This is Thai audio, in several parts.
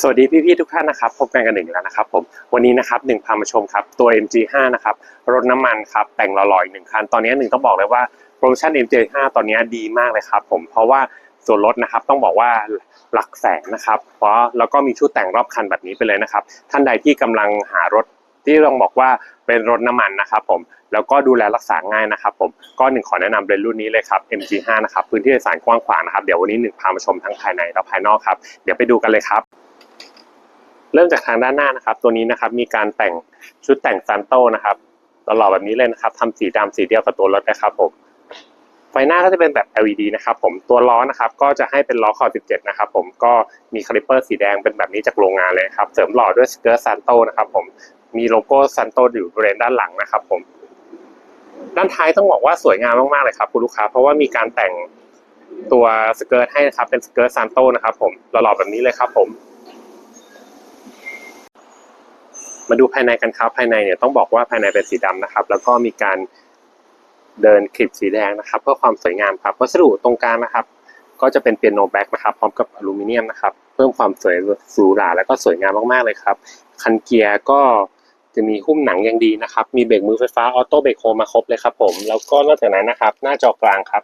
สวัสดีพี่ๆทุกท่านนะครับพบกันกันหนึ่งแล้วนะครับผมวันนี้นะครับหนึ่งพามาชมครับตัว MG5 นะครับรถน้ำมันครับแต่งล่อๆอีกหนึ่งคันตอนนี้หนึ่งต้องบอกเลยว่าโปรโมชั่น MG5 ตอนนี้ดีมากเลยครับผมเพราะว่าส่วนลดนะครับต้องบอกว่าหลักแสนนะครับ เพราะแล้วก็มีชุดแต่งรอบคันแบบนี้ไปเลยนะครับ ท่านใดที่กำลังหารถที่ต้องบอกว่าเป็นรถน้ำมันนะครับผมแล้วก็ดูแลรักษาง่ายนะครับผมก็หนึ่งขอแนะนำเป็นรุ่นนี้เลยครับ MG5 นะครับพื้นที่โดยสารกว้างขวางนะครับเดี๋ยววันนี้หนึ่งพามาชมทั้งภายในและภายนอกครับเดี๋ยวไปดูกันเลยครับ เริ่มจากทางด้านหน้านะครับ ตัวนี้นะครับมีการแต่งชุดแต่งซันโตนะครับตลอดแบบนี้เลยนะครับทำสีดำสีเดียวกับตัวรถนะครับผมไฟหน้าก็จะเป็นแบบ LED นะครับผมตัวล้อนะครับก็จะให้เป็นล้อคอ 17 นะครับผมก็มีคาลิปเปอร์สีแดงเป็นแบบนี้จากโรงงานเลยครับ เสริมหล่อด้วยสเกิร์ตซันโตนะครับผมมีโลโก้ซันโตอยู่บริเวณด้านหลังนะครับผมด้านท้ายต้องบอกว่าสวยงามมากๆเลยครับคุณลูกค้า เพราะว่ามีการแต่งตัวสเกิร์ตให้นะครับเป็นสเกิร์ตซันโตนะครับผมหล่อๆแบบนี้เลยครับผม มาดูภายในกันครับภายในเนี่ยต้องบอกว่าภายในเป็นสีดำนะครับ แล้วก็มีการเดินคลิปสีแดงนะครับเพื่อความสวยงามครับวัสดุตรงกลางนะครับ ก็จะเป็นเปียโนแบ็กนะครับพร้อมกับอลูมิเนียมนะครับ เพิ่มความสวยหรูหราแล้วก็สวยงามมากๆเลยครับ คันเกียร์ก็จะมีหุ้มหนังอย่างดีนะครับ มีเบรกมือไฟฟ้าออโต้เบรกโฮมาครบเลยครับผม แล้วก็นอกจากนั้นนะครับ หน้าจอกลางครับ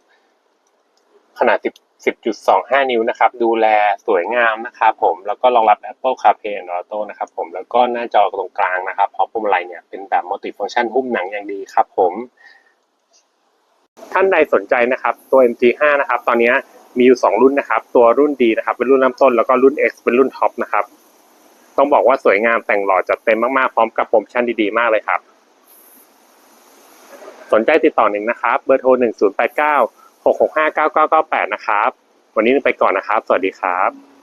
ขนาด 10.25 นิ้วนะครับ ดูแลสวยงามนะครับผม แล้วก็รองรับ Apple CarPlay and Auto นะครับผม แล้วก็หน้าจอตรงกลางนะครับพร้อมพวงมาลัยเนี่ยเป็นแบบมัลติฟัง c t ชันหุ้มหนังอย่างดีครับผม ท่านใดสนใจนะครับ ตัว MG5 นะครับ ตอนนี้มีอยู่ 2 รุ่นนะครับ ตัวรุ่นดีนะครับ เป็นรุ่นเริ่มต้น แล้วก็รุ่น X เป็นรุ่นท็อปนะครับ ต้องบอกว่าสวยงามแต่งหล่อจัดเต็มมากๆ พร้อมกับโปรโมชั่นดีๆ มากเลยครับ สนใจติดต่อหนึ่งนะครับ เบอร์โทร1089 665 9998 นะครับ วันนี้ไปก่อนนะครับ สวัสดีครับ